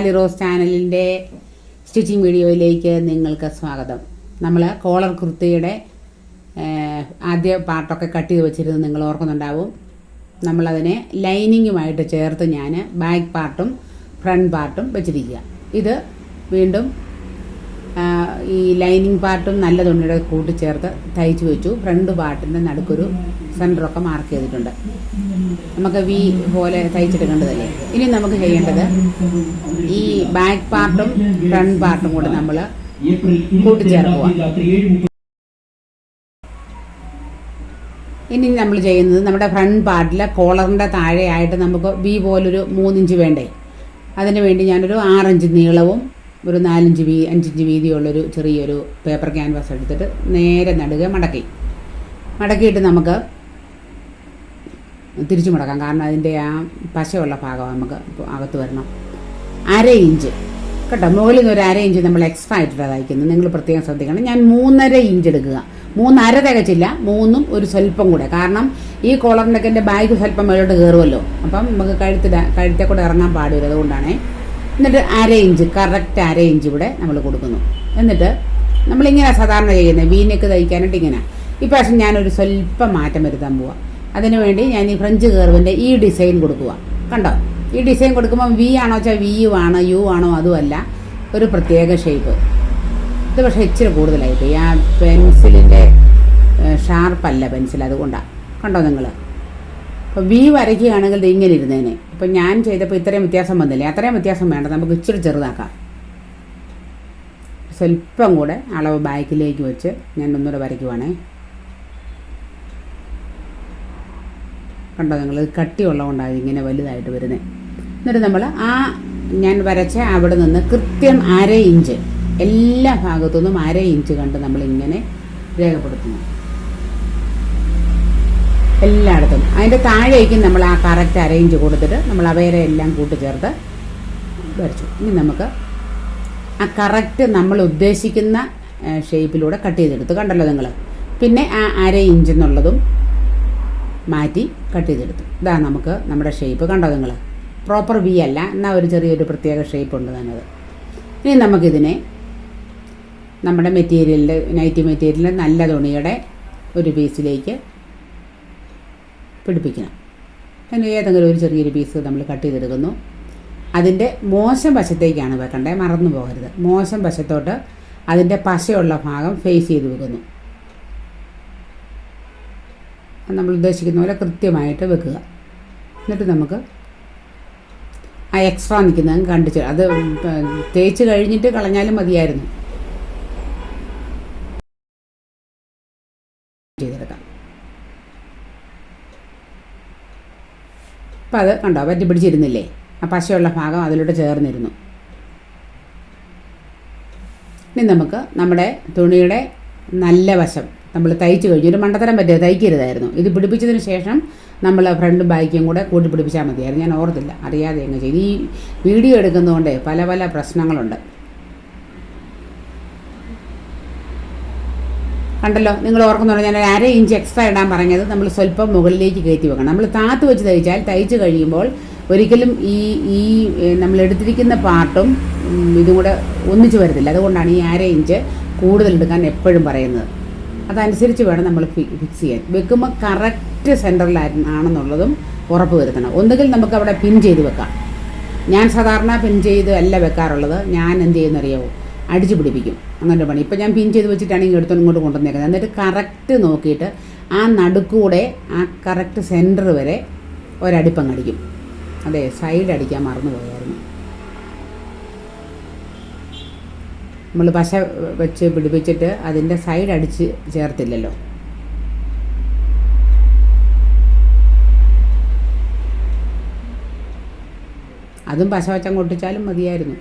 Sally rose ചാനലിന്റെ stitching വീഡിയോയിലേക്ക് നിങ്ങൾക്ക് സ്വാഗതം. നമ്മൾ കോളർ കുർത്തിയുടെ ആദ്യ പാർട്ടൊക്കെ കട്ട് ചെയ്ത് വെച്ചിരുന്നത് നിങ്ങൾ ഓർക്കുന്നുണ്ടാവും. നമ്മളതിനെ ലൈനിങ്ങുമായിട്ട് ചേർത്ത് ഞാൻ ബാക്ക് പാർട്ടും ഫ്രണ്ട് പാർട്ടും വെച്ചിരിക്കുക. ഇത് വീണ്ടും ഈ ലൈനിങ് പാർട്ടും നല്ല തുണിയുടെ കൂട്ടിച്ചേർത്ത് തയ്ച്ചു വെച്ചു. ഫ്രണ്ട് പാർട്ടിന്റെ നടുക്കൊരു സെന്ററൊക്കെ മാർക്ക് ചെയ്തിട്ടുണ്ട്. നമുക്ക് വി പോലെ തയ്ച്ചെടുക്കേണ്ടതല്ലേ ഇനി നമുക്ക് ചെയ്യേണ്ടത് ഈ ബാക്ക് പാർട്ടും ഫ്രണ്ട് പാർട്ടും കൂടെ നമ്മൾ കൂട്ടിച്ചേർക്കുക. ഇനി നമ്മൾ ചെയ്യുന്നത് നമ്മുടെ ഫ്രണ്ട് പാർട്ടിലെ കോളറിന്റെ താഴെയായിട്ട് നമുക്ക് വി പോലൊരു മൂന്നിഞ്ച് വേണ്ടേ? അതിന് വേണ്ടി ഞാനൊരു ആറഞ്ച് നീളവും ഒരു നാലഞ്ച് വീ അഞ്ചിഞ്ച് വീതിയുള്ളൊരു ചെറിയൊരു പേപ്പർ ക്യാൻവാസ് എടുത്തിട്ട് നേരെ നടുക മടക്കി. മടക്കിയിട്ട് നമുക്ക് തിരിച്ചു മുടക്കാം. കാരണം അതിന്റെ ആ പശയുള്ള ഭാഗം നമുക്ക് അകത്ത് വരണം. അര ഇഞ്ച്. കേട്ടോ മുകളിൽ നിന്ന് ഒരു അര ഇഞ്ച് നമ്മൾ എക്സ്ട്രാ ആയിട്ടാണ് തയ്ക്കുന്നത്. നിങ്ങൾ പ്രത്യേകം ശ്രദ്ധിക്കണം. ഞാൻ മൂന്നര ഇഞ്ച് എടുക്കുക. മൂന്നര തികച്ചില്ല മൂന്നും ഒരു സ്വല്പം കൂടെ. കാരണം ഈ കോളറിന്റെ എന്റെ ബാഗ് സ്വല്പം മേലോട്ട് കയറുമല്ലോ. അപ്പം നമുക്ക് കഴുത്തിൽ കഴുത്തെ കൂടെ ഇറങ്ങാൻ പാടില്ല. അതുകൊണ്ടാണേ. എന്നിട്ട് അര ഇഞ്ച് കറക്റ്റ് അര ഇഞ്ച് ഇവിടെ നമ്മൾ കൊടുക്കുന്നു. എന്നിട്ട് നമ്മളിങ്ങനെ സാധാരണ ചെയ്യുന്നത്. വീനക്ക് തയ്ക്കാനായിട്ട് ഇങ്ങനെ. ഇപ്രാവശ്യം ഞാനൊരു സ്വല്പം മാറ്റം വരുത്താൻ പോവാം. അതിനു വേണ്ടി ഞാൻ ഈ ഫ്രഞ്ച് കർവിന്റെ ഈ ഡിസൈൻ കൊടുക്കുക കണ്ടോ? ഈ ഡിസൈൻ കൊടുക്കുമ്പോൾ വി ആണോ വെച്ചാൽ വി യു ആണോ യു ആണോ അതുമല്ല ഒരു പ്രത്യേക ഷേപ്പ്. ഇത് പക്ഷേ ഇച്ചിരി കൂടുതലായിപ്പോയി ആ പെൻസിലിന്റെ ഷാർപ്പല്ല പെൻസിൽ അതുകൊണ്ടാണ് കണ്ടോ നിങ്ങൾ അപ്പോൾ വി വരയ്ക്കുകയാണെങ്കിൽ ഇങ്ങനെ ഇരുന്നേനെ. ഇപ്പം ഞാൻ ചെയ്തപ്പോൾ ഇത്രയും വ്യത്യാസം വന്നില്ലേ? അത്രയും വ്യത്യാസം വേണ്ട നമുക്ക് ഇച്ചിരി ചെറുതാക്കാം. സ്വല്പം കൂടെ അളവ് ബാക്കിലേക്ക് വെച്ച് ഞാൻ ഒന്നുകൂടെ വരയ്ക്കുവാണേ. കണ്ടോ നിങ്ങൾ കട്ടിയുള്ളതുകൊണ്ടാണ് ഇങ്ങനെ വലുതായിട്ട് വരുന്നത് എന്നിട്ട് നമ്മൾ ആ ഞാൻ വരച്ച അവിടെ നിന്ന് കൃത്യം അര ഇഞ്ച് എല്ലാ ഭാഗത്തു നിന്നും അര ഇഞ്ച് കണ്ട് നമ്മളിങ്ങനെ രേഖപ്പെടുത്തുന്നു. എല്ലായിടത്തും. അതിന്റെ താഴേക്ക് നമ്മൾ ആ കറക്റ്റ് അര ഇഞ്ച് കൊടുത്തിട്ട് നമ്മൾ അവയരെ എല്ലാം കൂട്ടിച്ചേർത്ത് വരച്ചു. ഇനി നമുക്ക് ആ കറക്റ്റ് നമ്മൾ ഉദ്ദേശിക്കുന്ന ഷേപ്പിലൂടെ കട്ട് ചെയ്തെടുത്ത് കണ്ടല്ലോ നിങ്ങൾ പിന്നെ ആ അര ഇഞ്ച് എന്നുള്ളതും മാറ്റി കട്ട് ചെയ്തെടുത്തു. ഇതാ നമുക്ക് നമ്മുടെ ഷേപ്പ് കണ്ടോ നിങ്ങൾ പ്രോപ്പർ വി അല്ല എന്നാൽ ഒരു ചെറിയൊരു പ്രത്യേക ഷേപ്പ് ഉണ്ട് തന്നത് ഇനി നമുക്കിതിനെ നമ്മുടെ മെറ്റീരിയലിൽ നൈറ്റി മെറ്റീരിയലിൽ നല്ല തുണിയുടെ ഒരു പീസിലേക്ക് പിടിപ്പിക്കണം. അതിന് ഏതെങ്കിലും ഒരു ചെറിയൊരു പീസ് നമ്മൾ കട്ട് ചെയ്തെടുക്കുന്നു. അതിന്റെ മോശം വശത്തേക്കാണ് വെക്കേണ്ടത് മറന്നു പോകരുത്. മോശം വശത്തോട്ട് അതിന്റെ പശയുള്ള ഭാഗം ഫേസ് ചെയ്ത് വെക്കുന്നു. നമ്മൾ ഉദ്ദേശിക്കുന്ന പോലെ കൃത്യമായിട്ട് വെക്കുക. എന്നിട്ട് നമുക്ക് ആ എക്സ്ട്രാ നിൽക്കുന്നത് കണ്ടിച്ച് അത് തേച്ച് കഴിഞ്ഞിട്ട് കളഞ്ഞാലും മതിയായിരുന്നു. ചെയ്തെടുക്കാം. അപ്പം അത് കണ്ടോ? പറ്റി പിടിച്ചിരുന്നില്ലേ? ആ പശയുള്ള ഭാഗം അതിലോട്ട് ചേർന്നിരുന്നു. ഇനി നമുക്ക് നമ്മുടെ തുണിയുടെ നല്ല വശം നമ്മൾ തയ്ച്ചു കഴിഞ്ഞു. ഒരു മണ്ടത്തരം പറ്റിയ തയ്ക്കരുതായിരുന്നു. ഇത് പിടിപ്പിച്ചതിന് ശേഷം നമ്മൾ ഫ്രണ്ടും ബാക്കും കൂടെ കൂട്ടി പിടിപ്പിച്ചാൽ മതിയായിരുന്നു. ഞാൻ ഓർത്തില്ല. അറിയാതെ എങ്ങനെ ചെയ്തു. ഈ വീഡിയോ എടുക്കുന്നതുകൊണ്ട് പല പല പ്രശ്നങ്ങളുണ്ട്. കണ്ടല്ലോ? നിങ്ങൾ ഓർക്കുന്നുണ്ടോ? ഞാൻ അര ഇഞ്ച് എക്സ്ട്രാ ഇടാൻ പറഞ്ഞത് നമ്മൾ സ്വല്പം മുകളിലേക്ക് കയറ്റി വെക്കണം. നമ്മൾ താത്ത് വെച്ച് തയ്ച്ചാൽ തയ്ച്ച് കഴിയുമ്പോൾ ഒരിക്കലും ഈ ഈ നമ്മൾ എടുത്തിരിക്കുന്ന പാർട്ടും ഇതും കൂടെ ഒന്നിച്ച് വരത്തില്ല. അതുകൊണ്ടാണ് ഈ അര ഇഞ്ച് കൂടുതൽ എടുക്കാൻ എപ്പോഴും പറയുന്നത്. അതനുസരിച്ച് വേണം നമ്മൾ ഫിക്സ് ചെയ്യാൻ. വെക്കുമ്പോൾ കറക്റ്റ് സെന്ററിലാണെന്നുള്ളതും ഉറപ്പ് വരുത്തണം. ഒന്നുകിൽ നമുക്ക് അവിടെ പിൻ ചെയ്ത് വെക്കാം. ഞാൻ സാധാരണ പിൻ ചെയ്ത് അല്ല വെക്കാറുള്ളത്. ഞാൻ എന്ത് ചെയ്യുന്നറിയാവോ? അടിച്ചു പിടിപ്പിക്കും. അങ്ങനെ പണി. ഇപ്പം ഞാൻ പിൻ ചെയ്ത് വെച്ചിട്ടാണ് ഇങ്ങനെ എടുത്തോണ്ട് ഇങ്ങോട്ട് കൊണ്ടുവന്നേക്കുന്നത്. എന്നിട്ട് കറക്റ്റ് നോക്കിയിട്ട് ആ നടുക്കൂടെ ആ കറക്റ്റ് സെന്റർ വരെ ഒരടിപ്പങ്ങടിക്കും അതെ സൈഡ് അടിക്കാൻ മറന്നു പോയായിരുന്നു നമ്മൾ പശ വെച്ച് പിടിപ്പിച്ചിട്ട് അതിന്റെ സൈഡ് അടിച്ച് ചേർത്തില്ലല്ലോ. അതും പശ വെച്ചങ്ങ് ഒട്ടിച്ചാലും മതിയായിരുന്നു.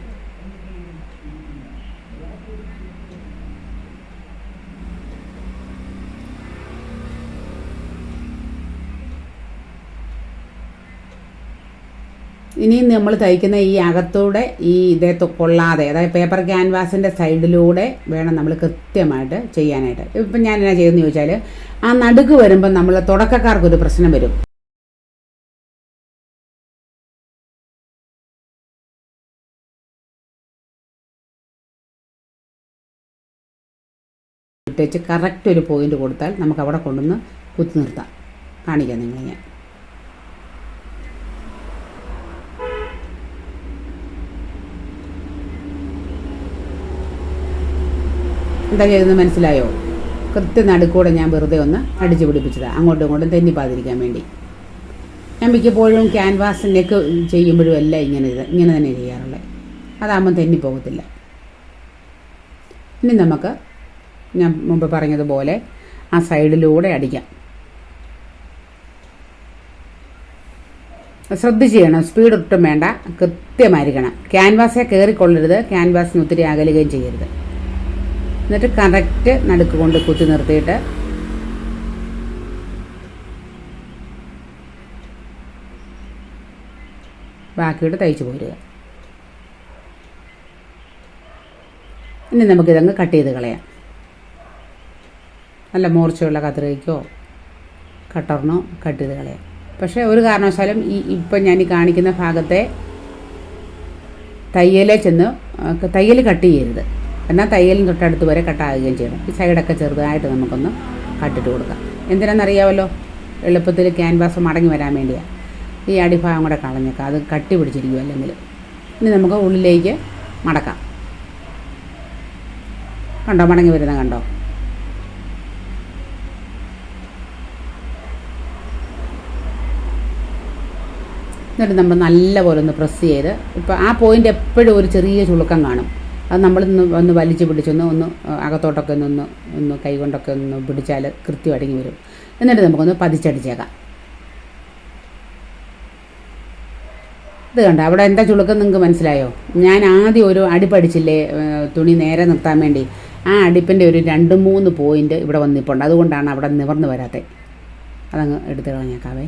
ഇനി നമ്മൾ തയ്ക്കുന്ന ഈ അകത്തൂടെ ഈ ഇതേ കൊള്ളാതെ അതായത് പേപ്പർ ക്യാൻവാസിന്റെ സൈഡിലൂടെ വേണം നമ്മൾ കൃത്യമായിട്ട് ചെയ്യാനായിട്ട്. ഇപ്പം ഞാൻ എന്നാ ചെയ്തെന്ന് ചോദിച്ചാൽ ആ നടുക്ക് വരുമ്പോൾ നമ്മൾ തുടക്കക്കാർക്കൊരു പ്രശ്നം വരും. ഇട്ടേച്ച് കറക്റ്റ് ഒരു പോയിന്റ് കൊടുത്താൽ നമുക്ക് അവിടെ കൊണ്ടുവന്ന് കുത്തി നിർത്താം. കാണിക്കാം നിങ്ങൾ ഞാൻ. എന്താ ചെയ്തെന്ന് മനസ്സിലായോ? കൃത്യ നടുക്കൂടെ ഞാൻ വെറുതെ ഒന്ന് അടിച്ചു പിടിപ്പിച്ചതാണ് അങ്ങോട്ടും ഇങ്ങോട്ടും തെന്നിപ്പാതിരിക്കാൻ വേണ്ടി. ഞാൻ മിക്കപ്പോഴും ക്യാൻവാസിന്റെയൊക്കെ ചെയ്യുമ്പോഴും എല്ലാം ഇങ്ങനെ ഇങ്ങനെ തന്നെ ചെയ്യാറുള്ളത് അതാകുമ്പം തെന്നിപ്പോകത്തില്ല. ഇനി നമുക്ക് ഞാൻ മുമ്പ് പറഞ്ഞതുപോലെ ആ സൈഡിലൂടെ അടിക്കാം. ശ്രദ്ധിച്ച് ചെയ്യണം സ്പീഡ് ഒട്ടും വേണ്ട. കൃത്യമായിരിക്കണം. ക്യാൻവാസെ കയറിക്കൊള്ളരുത്. ക്യാൻവാസിന് ഒത്തിരി അകലുകയും ചെയ്യരുത്. എന്നിട്ട് കറക്റ്റ് നടുക്ക് കൊണ്ട് കുത്തി നിർത്തിയിട്ട് ബാക്കിയിട്ട് തയ്ച്ചു പോരുക. ഇനി നമുക്കിതങ്ങ് കട്ട് ചെയ്ത് കളയാം. നല്ല മൂർച്ചയുള്ള കത്രികയ്ക്കോ കട്ടറിനോ കട്ട് ചെയ്ത് കളയാം. പക്ഷേ ഒരു കാരണവശാലും ഈ ഇപ്പം ഞാൻ ഈ കാണിക്കുന്ന ഭാഗത്തെ തയ്യലെ ചെന്ന് തയ്യൽ കട്ട് ചെയ്യരുത്. എന്നാൽ തയ്യലിന് തൊട്ടടുത്ത് വരെ കട്ടാകുകയും ചെയ്യണം. ഈ സൈഡൊക്കെ ചെറുതായിട്ട് നമുക്കൊന്ന് കട്ടിട്ട് കൊടുക്കാം. എന്തിനാണെന്നറിയാമല്ലോ എളുപ്പത്തിൽ ക്യാൻവാസ് മടങ്ങി വരാൻ വേണ്ടിയാണ് ഈ അടിഭാഗം കൂടെ കളഞ്ഞേക്കാം. അത് കട്ടി പിടിച്ചിരിക്കും അല്ലെങ്കിൽ ഇനി നമുക്ക് ഉള്ളിലേക്ക് മടക്കാം. കണ്ടോ? മടങ്ങി വരുന്ന കണ്ടോ? എന്നിട്ട് നമ്മൾ നല്ലപോലെ ഒന്ന് പ്രസ് ചെയ്ത് ഇപ്പോൾ ആ പോയിന്റ് എപ്പോഴും ഒരു ചെറിയ ചുളുക്കം കാണും. അത് നമ്മളിന്ന് ഒന്ന് വലിച്ചു പിടിച്ചൊന്ന് ഒന്ന് അകത്തോട്ടൊക്കെ ഒന്ന് ഒന്ന് കൈകൊണ്ടൊക്കെ ഒന്ന് പിടിച്ചാൽ കൃത്യം അടങ്ങി വരും. എന്നിട്ട് നമുക്കൊന്ന് പതിച്ചടിച്ചേക്കാം. ഇത് കണ്ട? അവിടെ എന്താ ചുളുക്കം നിങ്ങൾക്ക് മനസ്സിലായോ? ഞാൻ ആദ്യം ഒരു അടിപ്പടിച്ചില്ലേ തുണി നേരെ നിർത്താൻ വേണ്ടി. ആ അടിപ്പിന്റെ ഒരു രണ്ട് മൂന്ന് പോയിന്റ് ഇവിടെ വന്നിപ്പുണ്ട് അതുകൊണ്ടാണ് അവിടെ നിവർന്ന് വരാത്തത് അതങ്ങ് എടുത്ത് കളഞ്ഞേക്കാവേ.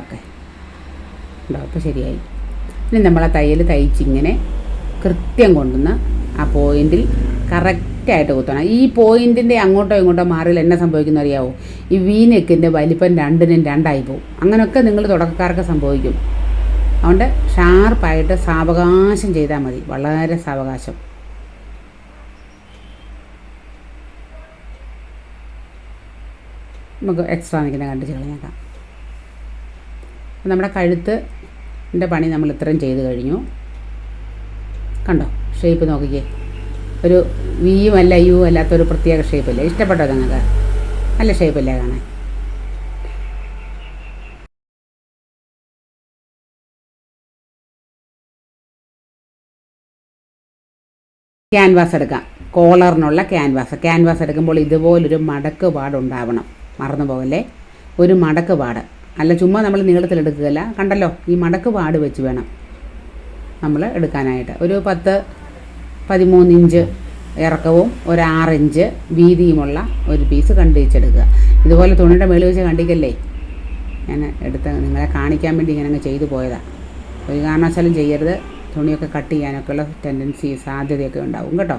ഓക്കെ. ഉണ്ടോ? അപ്പോൾ ശരിയായി. ഇനി നമ്മൾ ആ തയ്യൽ തയ്ച്ചിങ്ങനെ കൃത്യം കൊണ്ടുവന്ന് ആ പോയിന്റിൽ കറക്റ്റായിട്ട് കുത്തണം. ഈ പോയിന്റിന്റെ അങ്ങോട്ടോ ഇങ്ങോട്ടോ മാറിയാൽ എന്നെ സംഭവിക്കുന്ന അറിയാവോ? ഈ വീനെക്കിന്റെ വലിപ്പം രണ്ടിനും രണ്ടായി പോകും അങ്ങനെയൊക്കെ നിങ്ങൾ തുടക്കക്കാർക്ക് സംഭവിക്കും. അതുകൊണ്ട് ഷാർപ്പായിട്ട് സാവകാശം ചെയ്താൽ മതി. വളരെ സാവകാശം. നമുക്ക് എക്സ്ട്രാ നിൽക്കുന്ന കണ്ടിച്ച് കളഞ്ഞേക്കാം നമ്മുടെ കഴുത്തിന്റെ പണി നമ്മൾ ഇത്രയും ചെയ്ത് കഴിഞ്ഞു. കണ്ടോ? ഷേപ്പ് നോക്കിക്കേ. ഒരു വിയും അല്ല യു അല്ലാത്തൊരു പ്രത്യേക ഷേപ്പല്ലേ ഇഷ്ടപ്പെട്ടോ നിങ്ങൾക്ക്? നല്ല ഷേപ്പല്ലേ കാണാൻ? ക്യാൻവാസ് എടുക്കാം. കോളറിനുള്ള ക്യാൻവാസ് ക്യാൻവാസ് എടുക്കുമ്പോൾ ഇതുപോലൊരു മടക്ക് പാടുണ്ടാവണം. മറന്നു പോകല്ലേ ഒരു മടക്ക് പാട്. അല്ല ചുമ്മാ നമ്മൾ നീളത്തിലെടുക്കുകയല്ല. കണ്ടല്ലോ ഈ മടക്ക് പാട് വെച്ച് വേണം നമ്മൾ എടുക്കാനായിട്ട്. ഒരു പത്ത് പതിമൂന്ന് ഇഞ്ച് ഇറക്കവും ഒരു ആറിഞ്ച് വീതിയുമുള്ള ഒരു പീസ് കണ്ടിച്ചെടുക്കുക. ഇതുപോലെ തുണിയുടെ മേളിൽ വെച്ച് കണ്ടിക്കല്ലേ? ഞാൻ എടുത്ത് നിങ്ങളെ കാണിക്കാൻ വേണ്ടി ഇങ്ങനെ അങ്ങ് ചെയ്തു പോയതാണ് ഒരു കാരണവശാലും ചെയ്യരുത്. തുണിയൊക്കെ കട്ട് ചെയ്യാനൊക്കെയുള്ള ടെൻഡൻസി സാധ്യതയൊക്കെ ഉണ്ടാവും കേട്ടോ.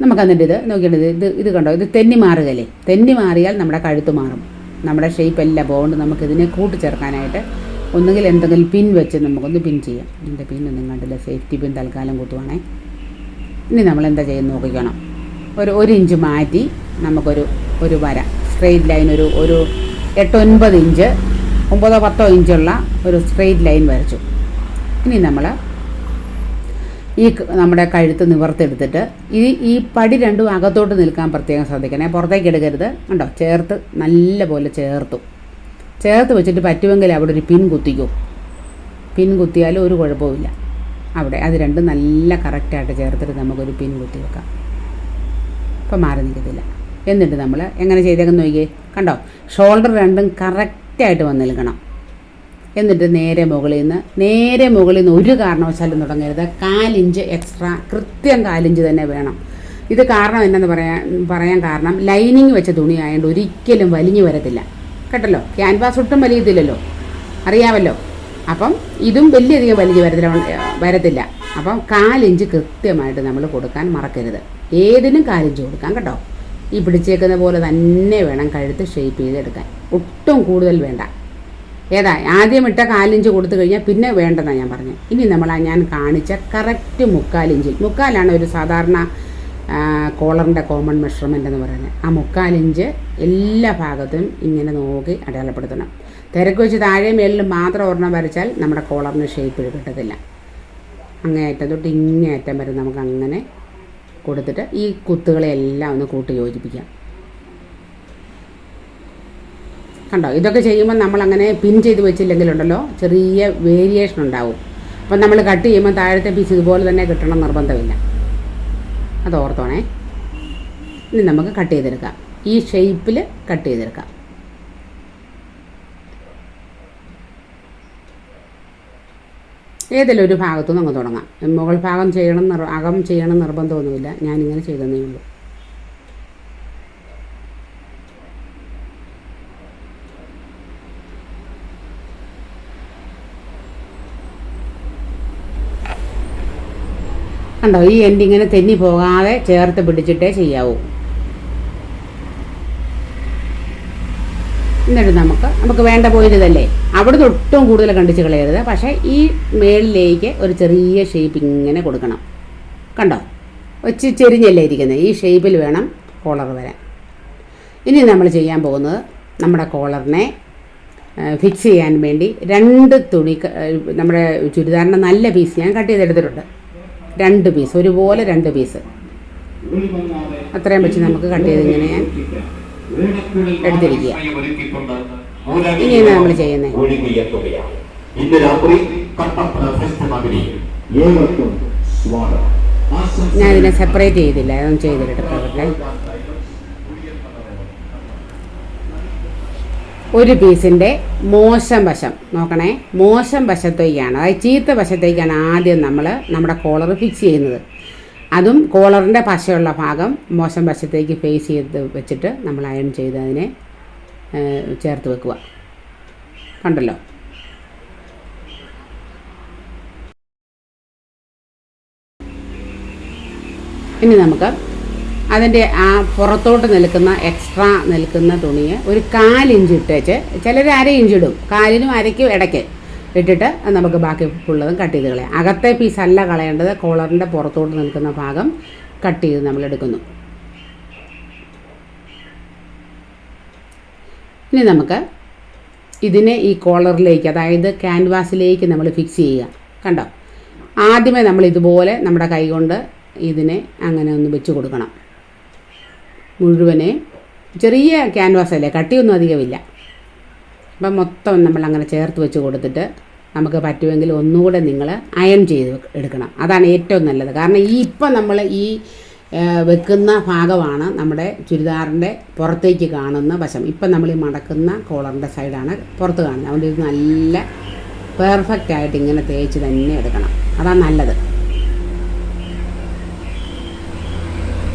നമുക്ക് എന്നിട്ട് ഇത് നോക്കിയിട്ട് ഇത് ഇത് കണ്ടോ? ഇത് തെന്നി മാറുകയല്ലേ? തെന്നി മാറിയാൽ നമ്മുടെ കഴുത്ത് മാറും. നമ്മുടെ ഷേപ്പ് എല്ലാം പോകുകൊണ്ട് നമുക്കിതിനെ കൂട്ടിച്ചേർക്കാനായിട്ട് ഒന്നുകിൽ എന്തെങ്കിലും പിൻ വെച്ച് നമുക്കൊന്ന് പിൻ ചെയ്യാം. എന്റെ പിൻ ഒന്നും സേഫ്റ്റി പിൻ തൽക്കാലം കുത്തുവാണേ ഇനി നമ്മൾ എന്താ ചെയ്യുന്ന നോക്കിക്കണം. ഒരു ഒരു ഇഞ്ച് മാറ്റി നമുക്കൊരു ഒരു വര. സ്ട്രെയിറ്റ് ലൈൻ ഒരു ഒരു എട്ടൊൻപത് ഇഞ്ച് ഒമ്പതോ പത്തോ ഇഞ്ചുള്ള ഒരു സ്ട്രെയിറ്റ് ലൈൻ വരച്ചു. ഇനി നമ്മൾ ഈ നമ്മുടെ കഴുത്ത് നിവർത്തെടുത്തിട്ട് ഈ ഈ പടി രണ്ടും അകത്തോട്ട് നിൽക്കാൻ പ്രത്യേകം ശ്രദ്ധിക്കണേ. പുറത്തേക്ക് എടുക്കരുത്. കണ്ടോ? ചേർത്ത് നല്ല പോലെ ചേർത്തു. ചേർത്ത് വെച്ചിട്ട് പറ്റുമെങ്കിൽ അവിടെ ഒരു പിൻ കുത്തിക്കൂ. പിൻ കുത്തിയാലും ഒരു കുഴപ്പമില്ല അവിടെ അത് രണ്ടും നല്ല കറക്റ്റായിട്ട് ചേർത്തിട്ട് നമുക്കൊരു പിൻ കുത്തി വെക്കാം. ഇപ്പം മാറി നിൽക്കത്തില്ല. എന്നിട്ട് നമ്മൾ എങ്ങനെ ചെയ്തേക്കെന്ന് നോക്കിയേ. കണ്ടോ? ഷോൾഡർ രണ്ടും കറക്റ്റായിട്ട് വന്ന് നിൽക്കണം. എന്നിട്ട് നേരെ മുകളിൽ നിന്ന് നേരെ മുകളിൽ നിന്ന് ഒരു കാരണവശാലും തുടങ്ങരുത്. കാലിഞ്ച് എക്സ്ട്രാ കൃത്യം കാലിഞ്ച് തന്നെ വേണം. ഇത് കാരണം എന്നാന്ന് പറയാൻ പറയാൻ കാരണം ലൈനിങ് വെച്ച തുണി ആയതുകൊണ്ട് ഒരിക്കലും വലിഞ്ഞു വരത്തില്ല. കേട്ടല്ലോ? ക്യാൻവാസ് ഒട്ടും വലിയതില്ലല്ലോ. അറിയാമല്ലോ? അപ്പം ഇതും വലിയധികം വലിഞ്ഞു വരത്തില്ല വരത്തില്ല. അപ്പം കാലിഞ്ച് കൃത്യമായിട്ട് നമ്മൾ കൊടുക്കാൻ മറക്കരുത്. ഏതിനും കാലിഞ്ച് കൊടുക്കാം കേട്ടോ. ഈ പിടിച്ചേക്കുന്ന പോലെ തന്നെ വേണം കഴുത്ത് ഷേപ്പ് ചെയ്തെടുക്കാൻ. ഒട്ടും കൂടുതൽ വേണ്ട. ഏതാ ആദ്യം ഇട്ട കാലിഞ്ച് കൊടുത്തു കഴിഞ്ഞാൽ പിന്നെ വേണ്ടെന്നാണ് ഞാൻ പറഞ്ഞത് ഇനി നമ്മൾ ആ ഞാൻ കാണിച്ച കറക്റ്റ് മുക്കാലിഞ്ചിൽ മുക്കാലാണ് ഒരു സാധാരണ കോളറിന്റെ കോമൺ മെഷർമെന്റ് എന്ന് പറയുന്നത്. ആ മുക്കാലിഞ്ച് എല്ലാ ഭാഗത്തും ഇങ്ങനെ നോക്കി അടയാളപ്പെടുത്തണം. തിരക്ക് വെച്ച് താഴെ മേളിൽ മാത്രം ഒരെണ്ണം വരച്ചാൽ നമ്മുടെ കോളറിന് ഷേപ്പ് കിട്ടത്തില്ല. അങ്ങേയറ്റം തൊട്ട് ഇങ്ങേയറ്റം വരെ നമുക്ക് അങ്ങനെ കൊടുത്തിട്ട് ഈ കുത്തുകളെല്ലാം ഒന്ന് കൂട്ടി യോജിപ്പിക്കാം. കണ്ടോ? ഇതൊക്കെ ചെയ്യുമ്പോൾ നമ്മളങ്ങനെ പിൻ ചെയ്ത് വെച്ചില്ലെങ്കിലുണ്ടല്ലോ ചെറിയ വേരിയേഷൻ ഉണ്ടാവും. അപ്പം നമ്മൾ കട്ട് ചെയ്യുമ്പോൾ താഴത്തെ പീസ് ഇതുപോലെ തന്നെ കിട്ടണം നിർബന്ധമില്ല. അത് ഓർത്തോണേ. ഇനി നമുക്ക് കട്ട് ചെയ്തെടുക്കാം. ഈ ഷേപ്പിൽ കട്ട് ചെയ്തെടുക്കാം. ഏതെങ്കിലും ഒരു ഭാഗത്തു നിന്ന് അങ്ങ് തുടങ്ങാം. മുകൾ ഭാഗം ചെയ്യണം അകം ചെയ്യണം നിർബന്ധമൊന്നുമില്ല. ഞാനിങ്ങനെ ചെയ്തതേ ഉള്ളൂ. കണ്ടോ ഈ എൻഡ് ഇങ്ങനെ തെന്നി പോകാതെ ചേർത്ത് പിടിച്ചിട്ടേ ചെയ്യാവൂ. എന്നിട്ട് നമുക്ക് നമുക്ക് വേണ്ട പോയിരുതല്ലേ അവിടെ ഒട്ടും കൂടുതൽ കണ്ടിച്ച് കളയരുത്. പക്ഷേ ഈ മേളിലേക്ക് ഒരു ചെറിയ ഷേപ്പ് ഇങ്ങനെ കൊടുക്കണം. കണ്ടോ? ഒച്ചി ചെരിഞ്ഞല്ലേ ഇരിക്കുന്നത് ഈ ഷേപ്പിൽ വേണം കോളർ വരാൻ. ഇനി നമ്മൾ ചെയ്യാൻ പോകുന്നത് നമ്മുടെ കോളറിനെ ഫിക്സ് ചെയ്യാൻ വേണ്ടി രണ്ട് തുണി നമ്മുടെ ചുരിദാറിന്റെ നല്ല പീസ് ഞാൻ കട്ട് ചെയ്തെടുത്തിട്ടുണ്ട്. രണ്ട് പീസ് ഒരുപോലെ രണ്ട് പീസ് അത്രയും വെച്ച് നമുക്ക് കട്ട് ചെയ്ത് ഇങ്ങനെ ഞാൻ എടുത്തിരിക്കുക. ഇങ്ങനെയാണ് നമ്മൾ ചെയ്യുന്നത് ഇന്ന് രാത്രി ഞാൻ ഇതിനെ സെപ്പറേറ്റ് ചെയ്തില്ല അതൊന്നും ചെയ്തിട്ട് പ്രവർത്തനം ഒരു പീസിന്റെ മോശം വശം. നോക്കണേ. മോശം വശത്തേക്കാണ് അതായത് ചീത്ത വശത്തേക്കാണ് ആദ്യം നമ്മൾ നമ്മുടെ കോളർ ഫിക്സ് ചെയ്യുന്നത്. അതും കോളറിന്റെ പശയുള്ള ഭാഗം മോശം വശത്തേക്ക് ഫേസ് ചെയ്ത് വെച്ചിട്ട് നമ്മൾ അയൺ ചെയ്ത് അതിനെ ചേർത്ത് വെക്കുക. കണ്ടല്ലോ? ഇനി നമുക്ക് അതിന്റെ ആ പുറത്തോട്ട് നിൽക്കുന്ന എക്സ്ട്രാ നിൽക്കുന്ന തുണിയെ ഒരു കാലിഞ്ച് ഇട്ടേച്ച് ചിലർ അര ഇഞ്ച് ഇടും. കാലിനും അരയ്ക്കും ഇടയ്ക്ക് ഇട്ടിട്ട് നമുക്ക് ബാക്കി ഉള്ളതും കട്ട് ചെയ്ത് കളയാം. അകത്തെ പീസ് അല്ല കളയേണ്ടത് കോളറിന്റെ പുറത്തോട്ട് നിൽക്കുന്ന ഭാഗം കട്ട് ചെയ്ത് നമ്മൾ എടുക്കുന്നു. ഇനി നമുക്ക് ഇതിനെ ഈ കോളറിലേക്ക് അതായത് ക്യാൻവാസിലേക്ക് നമ്മൾ ഫിക്സ് ചെയ്യുക. കണ്ടോ? ആദ്യമേ നമ്മൾ ഇതുപോലെ നമ്മുടെ കൈ കൊണ്ട് ഇതിനെ അങ്ങനെ ഒന്ന് വെച്ച് കൊടുക്കണം. മുഴുവനെ ചെറിയ ക്യാൻവാസ് അല്ലേ? കട്ടിയൊന്നും അധികമില്ല. അപ്പം മൊത്തം നമ്മൾ അങ്ങനെ ചേർത്ത് വെച്ച് കൊടുത്തിട്ട് നമുക്ക് പറ്റുമെങ്കിൽ ഒന്നുകൂടെ നിങ്ങൾ അയൺ ചെയ്ത് എടുക്കണം. അതാണ് ഏറ്റവും നല്ലത്. കാരണം ഈ ഇപ്പം നമ്മൾ ഈ വെക്കുന്ന ഭാഗമാണ് നമ്മുടെ ചുരിദാറിന്റെ പുറത്തേക്ക് കാണുന്ന വശം. ഇപ്പം നമ്മൾ ഈ മടക്കുന്ന കോളറിന്റെ സൈഡാണ് പുറത്ത് കാണുന്നത്. അതുകൊണ്ട് ഇത് നല്ല പെർഫെക്റ്റ് ആയിട്ട് ഇങ്ങനെ തേച്ച് തന്നെ എടുക്കണം. അതാണ് നല്ലത്.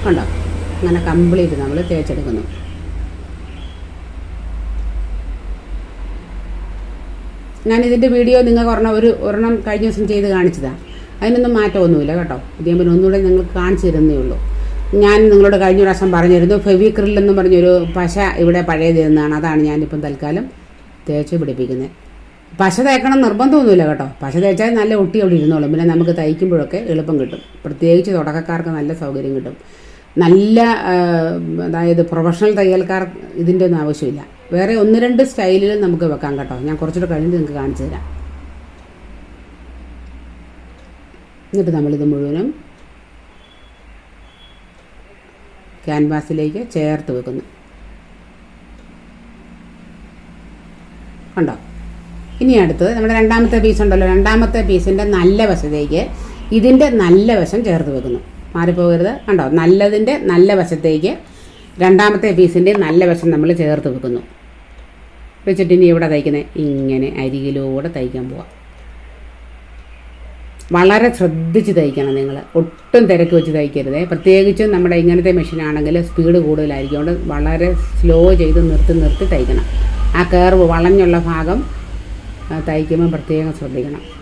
കണ്ടോ അങ്ങനെ കംപ്ലീറ്റ് നമ്മൾ തേച്ചെടുക്കുന്നു. ഞാൻ ഇതിന്റെ വീഡിയോ നിങ്ങൾക്ക് ഒരെണ്ണം ഒരു ഒരെണ്ണം കഴിഞ്ഞ ദിവസം ചെയ്ത് കാണിച്ചതാണ് അതിനൊന്നും മാറ്റമൊന്നുമില്ല കേട്ടോ. ഇതേ പിന്നെ ഒന്നുകൂടെ നിങ്ങൾക്ക് കാണിച്ചു തരുന്നേ ഉള്ളൂ. ഞാൻ നിങ്ങളോട് കഴിഞ്ഞ പ്രാവശ്യം പറഞ്ഞിരുന്നു ഫെവിക്രിൽ എന്ന് പറഞ്ഞൊരു പശ ഇവിടെ പഴയ തരുന്നതാണ് അതാണ് ഞാനിപ്പം തൽക്കാലം തേച്ച് പിടിപ്പിക്കുന്നത് പശ തേക്കണം നിർബന്ധമൊന്നുമില്ല കേട്ടോ. പശ തേച്ചാൽ നല്ല ഒട്ടി അവിടെ ഇരുന്നോളും. പിന്നെ നമുക്ക് തയ്ക്കുമ്പോഴൊക്കെ എളുപ്പം കിട്ടും. പ്രത്യേകിച്ച് തുടക്കക്കാർക്ക് നല്ല സൗകര്യം കിട്ടും. നല്ല അതായത് പ്രൊഫഷണൽ തയ്യൽക്കാർ ഇതിന്റെ ഒന്നും ആവശ്യമില്ല. വേറെ ഒന്ന് രണ്ട് സ്റ്റൈലിൽ നമുക്ക് വെക്കാം കേട്ടോ. ഞാൻ കുറച്ചുകൂടെ കഴിഞ്ഞ് നിങ്ങൾക്ക് കാണിച്ചു തരാം. എന്നിട്ട് നമ്മളിത് മുഴുവനും ക്യാൻവാസിലേക്ക് ചേർത്ത് വെക്കുന്നു. കണ്ടോ? ഇനി അടുത്തത് നമ്മുടെ രണ്ടാമത്തെ പീസ് ഉണ്ടല്ലോ. രണ്ടാമത്തെ പീസിന്റെ നല്ല വശത്തേക്ക് ഇതിന്റെ നല്ല വശം ചേർത്ത് വെക്കുന്നു. മാറിപ്പോകരുത് കണ്ടോ? നല്ലതിന്റെ നല്ല വശത്തേക്ക് രണ്ടാമത്തെ പീസിന്റെ നല്ല വശം നമ്മൾ ചേർത്ത് വെക്കുന്നു. വെച്ചിട്ട് ഇനി എവിടെ തയ്ക്കുന്നത് ഇങ്ങനെ അരികിലൂടെ തയ്ക്കാൻ പോവാം. വളരെ ശ്രദ്ധിച്ച് തയ്ക്കണം നിങ്ങൾ ഒട്ടും തിരക്ക് വെച്ച് തയ്ക്കരുതേ. പ്രത്യേകിച്ചും നമ്മുടെ ഇങ്ങനത്തെ മെഷീനാണെങ്കിൽ സ്പീഡ് കൂടുതലായിരിക്കും. അതുകൊണ്ട് വളരെ സ്ലോ ചെയ്ത് നിർത്തി നിർത്തി തയ്ക്കണം. ആ കർവ് വളഞ്ഞുള്ള ഭാഗം തയ്ക്കുമ്പോൾ പ്രത്യേകം ശ്രദ്ധിക്കണം.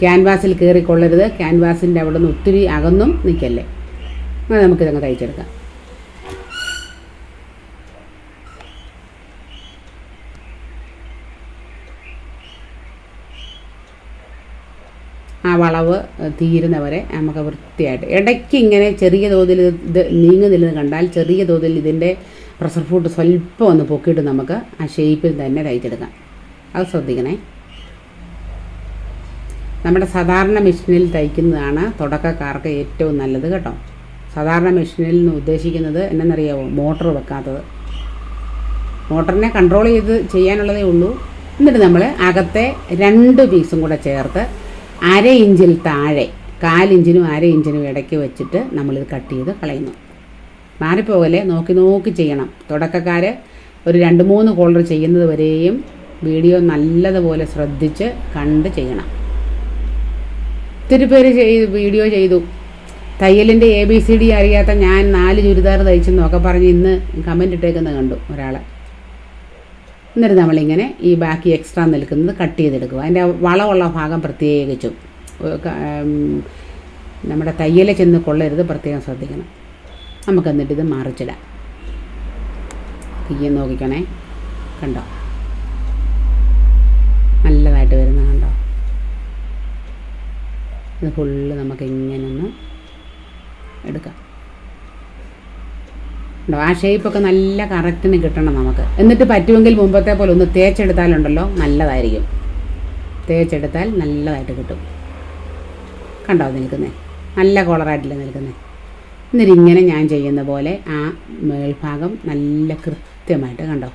ക്യാൻവാസിൽ കയറിക്കൊള്ളരുത് ക്യാൻവാസിന്റെ അവിടെ നിന്ന് ഒത്തിരി അകന്നും നിൽക്കല്ലേ അത് നമുക്കിതങ്ങ് തയ്ച്ചെടുക്കാം. ആ വളവ് തീരുന്നവരെ നമുക്ക് വൃത്തിയായിട്ട്. ഇടയ്ക്ക് ഇങ്ങനെ ചെറിയ തോതിൽ ഇത് നീങ്ങുന്നില്ലെന്ന് കണ്ടാൽ ചെറിയ തോതിൽ ഇതിന്റെ പ്രഷർ ഫുഡ് സ്വല്പം ഒന്ന് പൊക്കിയിട്ട് നമുക്ക് ആ ഷേപ്പിൽ തന്നെ തയ്ച്ചെടുക്കാം. അത് ശ്രദ്ധിക്കണേ. നമ്മുടെ സാധാരണ മെഷീനിൽ തയ്ക്കുന്നതാണ് തുടക്കക്കാർക്ക് ഏറ്റവും നല്ലത് കേട്ടോ. സാധാരണ മെഷീനിൽ നിന്ന് ഉദ്ദേശിക്കുന്നത് എന്നറിയാവോ? മോട്ടർ വെക്കാത്തത്. മോട്ടറിനെ കൺട്രോൾ ചെയ്ത് ചെയ്യാനുള്ളതേ ഉള്ളൂ. എന്നിട്ട് നമ്മൾ അകത്തെ രണ്ട് പീസും കൂടെ ചേർത്ത് അര ഇഞ്ചിൽ താഴെ കാലിഞ്ചിനും അര ഇഞ്ചിനും ഇടയ്ക്ക് വെച്ചിട്ട് നമ്മളിത് കട്ട് ചെയ്ത് കളയുന്നു. മാറിപ്പോകലെ നോക്കി നോക്കി ചെയ്യണം. തുടക്കക്കാർ ഒരു രണ്ട് മൂന്ന് കോളർ ചെയ്യുന്നത് വരെയും വീഡിയോ നല്ലതുപോലെ ശ്രദ്ധിച്ച് കണ്ട് ചെയ്യണം. ഒത്തിരി പേര് ചെയ്തു വീഡിയോ ചെയ്തു. തയ്യലിന്റെ എ ബി സി ഡി അറിയാത്ത ഞാൻ നാല് ചുരിദാർ തയ്ച്ചെന്നൊക്കെ പറഞ്ഞ് ഇന്ന് കമന്റ് ഇട്ടേക്കുന്നത് കണ്ടു ഒരാൾ എന്നിട്ട് നമ്മളിങ്ങനെ ഈ ബാക്കി എക്സ്ട്രാ നിൽക്കുന്നത് കട്ട് ചെയ്തെടുക്കുക. അതിന്റെ വളമുള്ള ഭാഗം പ്രത്യേകിച്ചും. നമ്മുടെ തയ്യലെ ചെന്ന് കൊള്ളരുത് പ്രത്യേകം ശ്രദ്ധിക്കണം. നമുക്ക് എന്നിട്ട് ഇത് മറിച്ചിടാം. തീയ്യം നോക്കിക്കണേ. കണ്ടോ? നല്ലതായിട്ട് വരുന്ന ഇത് ഫുള്ള് നമുക്ക് ഇങ്ങനെ ഒന്ന് എടുക്കാം. ഉണ്ടോ ആ ഷേപ്പൊക്കെ നല്ല കറക്റ്റിന് കിട്ടണം നമുക്ക്. എന്നിട്ട് പറ്റുമെങ്കിൽ മുമ്പത്തെ പോലെ ഒന്ന് തേച്ചെടുത്താലുണ്ടല്ലോ നല്ലതായിരിക്കും. തേച്ചെടുത്താൽ നല്ലതായിട്ട് കിട്ടും. കണ്ടോ നിൽക്കുന്നേ? നല്ല കോളറായിട്ടില്ല നിൽക്കുന്നേ? എന്നിട്ട് ഇങ്ങനെ ഞാൻ ചെയ്യുന്ന പോലെ ആ മേൽഭാഗം നല്ല കൃത്യമായിട്ട് കണ്ടോ?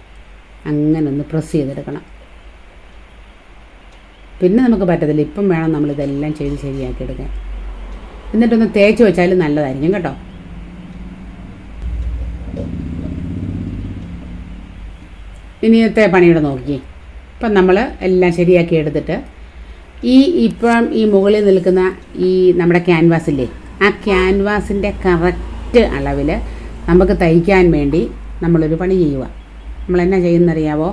അങ്ങനെ ഒന്ന് പ്രസ് ചെയ്തെടുക്കണം. പിന്നെ നമുക്ക് പറ്റത്തില്ല. ഇപ്പം വേണം നമ്മളിതെല്ലാം ചെയ്ത് ശരിയാക്കി എടുക്കാൻ. എന്നിട്ടൊന്ന് തേച്ച് വെച്ചാൽ നല്ലതായിരിക്കും കേട്ടോ. ഇനിയത്തെ പണിയുടെ നോക്കി ഇപ്പം നമ്മൾ എല്ലാം ശരിയാക്കി എടുത്തിട്ട് ഈ ഇപ്പം ഈ മുകളിൽ നിൽക്കുന്ന ഈ നമ്മുടെ ക്യാൻവാസില്ലേ ആ ക്യാൻവാസിന്റെ കറക്റ്റ് അളവിൽ നമുക്ക് തയ്ക്കാൻ വേണ്ടി നമ്മളൊരു പണി ചെയ്യുക. നമ്മൾ എന്നാ ചെയ്യുന്നറിയാവോ?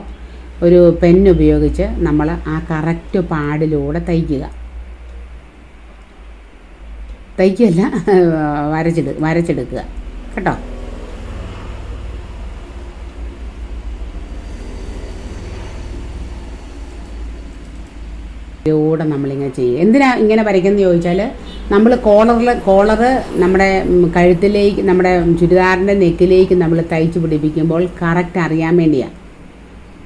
ഒരു പെൻ ഉപയോഗിച്ച് നമ്മൾ ആ കറക്റ്റ് പാടിലൂടെ തയ്ക്കുക. തയ്ക്കല്ല വരച്ചെടു വരച്ചെടുക്കുക. കേട്ടോ? ൂടെ നമ്മളിങ്ങനെ ചെയ്യുക എന്തിനാ ഇങ്ങനെ വരയ്ക്കുന്നത് ചോദിച്ചാൽ നമ്മൾ കോളറിൽ കോളറ് നമ്മുടെ കഴുത്തിലേക്ക് നമ്മുടെ ചുരിദാറിന്റെ നെക്കിലേക്ക് നമ്മൾ തയ്ച്ച് പിടിപ്പിക്കുമ്പോൾ കറക്റ്റ് അറിയാൻ വേണ്ടിയാണ്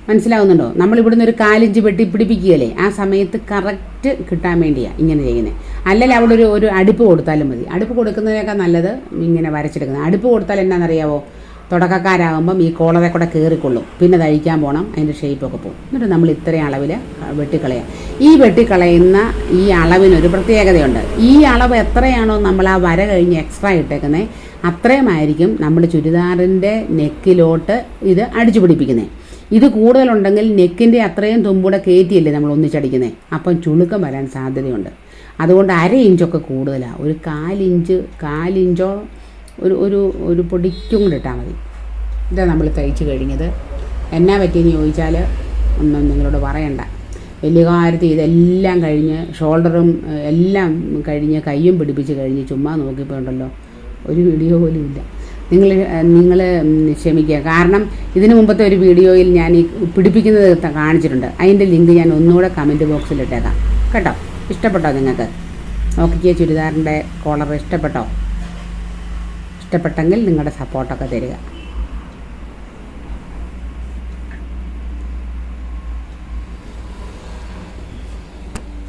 മനസ്സിലാവുന്നുണ്ടോ? നമ്മൾ ഇവിടുന്ന് ഒരു കാലിഞ്ച് വെട്ടി പിടിപ്പിക്കുകയല്ലേ? ആ സമയത്ത് കറക്റ്റ് കിട്ടാൻ വേണ്ടിയാണ് ഇങ്ങനെ ചെയ്യുന്നത് അല്ലെങ്കിൽ അവിടെ ഒരു ഒരു അടുപ്പ് കൊടുത്താലും മതി. അടുപ്പ് കൊടുക്കുന്നതിനേക്കാൾ നല്ലത് ഇങ്ങനെ വരച്ചെടുക്കുന്നത്. അടുപ്പ് കൊടുത്താൽ എന്നാണെന്നറിയാവോ? തുടക്കക്കാരാകുമ്പം ഈ കോളറെ കൂടെ കയറിക്കൊള്ളും. പിന്നെ തഴിക്കാൻ പോകണം അതിന്റെ ഷേപ്പൊക്കെ പോകും എന്നിട്ട് നമ്മൾ ഇത്രയും അളവിൽ വെട്ടിക്കളയാം. ഈ വെട്ടിക്കളയുന്ന ഈ അളവിനൊരു പ്രത്യേകതയുണ്ട്. ഈ അളവ് എത്രയാണോ നമ്മൾ ആ വര കഴിഞ്ഞ് എക്സ്ട്രാ ഇട്ടേക്കുന്നത് അത്രയുമായിരിക്കും നമ്മൾ ചുരിദാറിന്റെ നെക്കിലോട്ട് ഇത് അടിച്ചു പിടിപ്പിക്കുന്നത് ഇത് കൂടുതലുണ്ടെങ്കിൽ നെക്കിന്റെ അത്രയും തുമ്പൂടെ കയറ്റിയല്ലേ നമ്മൾ ഒന്നിച്ചടിക്കുന്നത് അപ്പം ചുളുക്കം വരാൻ സാധ്യതയുണ്ട്. അതുകൊണ്ട് അര ഇഞ്ചൊക്കെ കൂടുതലാണ് ഒരു കാലിഞ്ച് കാലിഞ്ചോ ഒരു ഒരു ഒരു പൊടിക്കും കൂടെ ഇട്ടാൽ മതി. ഇതാണ് നമ്മൾ തയ്ച്ച് കഴിഞ്ഞത്. എന്നാ പറ്റിയെന്ന് ചോദിച്ചാൽ ഒന്നും നിങ്ങളോട് പറയണ്ട. വലിയ കാര്യത്തിൽ ഇതെല്ലാം കഴിഞ്ഞ് ഷോൾഡറും എല്ലാം കഴിഞ്ഞ് കയ്യും പിടിപ്പിച്ച് കഴിഞ്ഞ് ചുമ്മാ നോക്കിയപ്പോൾ ഉണ്ടല്ലോ. ഒരു വീഡിയോ പോലും ഇല്ല. നിങ്ങൾ നിങ്ങൾ ക്ഷമിക്കുക. കാരണം ഇതിനു മുമ്പത്തെ ഒരു വീഡിയോയിൽ ഞാൻ ഈ പിടിപ്പിക്കുന്നത് കാണിച്ചിട്ടുണ്ട്. അതിന്റെ ലിങ്ക് ഞാൻ ഒന്നുകൂടെ കമന്റ് ബോക്സിൽ ഇട്ടേക്കാം. കേട്ടോ? ഇഷ്ടപ്പെട്ടോ നിങ്ങൾക്ക്? നോക്കിയ ചുരിദാറിന്റെ കോളർ ഇഷ്ടപ്പെട്ടോ? ഇഷ്ടപ്പെട്ടെങ്കിൽ നിങ്ങളുടെ സപ്പോർട്ടൊക്കെ തരിക.